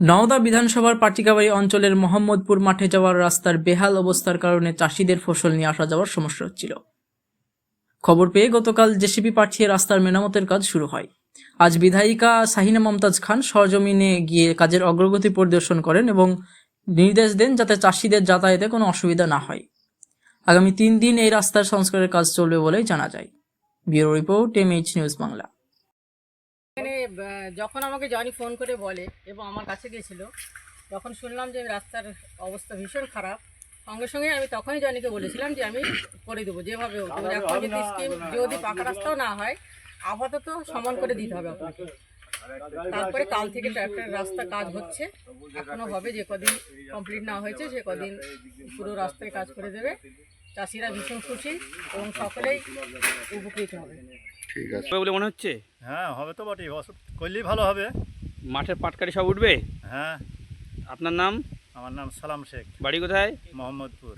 নওদা বিধানসভার পাটিকাবাড়ি অঞ্চলের মোহাম্মদপুর মাঠে যাওয়ার রাস্তার বেহাল অবস্থার কারণে চাষিদের ফসল নিয়ে আসা যাওয়ার সমস্যা হচ্ছিল। খবর পেয়ে গতকাল জেসিপি পাঠিয়ে রাস্তার মেরামতের কাজ শুরু হয়। আজ বিধায়িকা শাহিনা মমতাজ খান সরজমিনে গিয়ে কাজের অগ্রগতি পরিদর্শন করেন এবং নির্দেশ দেন যাতে চাষিদের যাতায়াতে কোনো অসুবিধা না হয়। আগামী তিন দিন এই রাস্তার সংস্কারের কাজ চলবে বলেই জানা যায়। Bureau report MH news Bangla এখানে যখন আমাকে জনি ফোন করে বলে এবং আমার কাছে গিয়েছিল তখন শুনলাম যে রাস্তার অবস্থা ভীষণ খারাপ। সঙ্গে সঙ্গে আমি তখনই জনিকে বলেছিলাম যে আমি করে দেবো যেভাবে এখন যদি স্কিম যদি পাকা রাস্তাও না হয়, আপাতত সমান করে দিতে হবে আপনাকে। তারপরে কাল থেকে ট্রাক্টর রাস্তা কাজ হচ্ছে। এখনও হবে যে কদিন কমপ্লিট না হয়েছে সে কদিন পুরো রাস্তায় কাজ করে দেবে। চাষিরা ভীষণ খুশি এবং সকলেই উপকৃত হবে। ঠিক আছে। বলে মনে হচ্ছে? হ্যাঁ হবে তো বটেই। ওষুধ করলেই ভালো হবে। মাঠের পাটকারি সব উঠবে? হ্যাঁ। আপনার নাম? আমার নাম সালাম শেখ। বাড়ি কোথায়? মোহাম্মদপুর।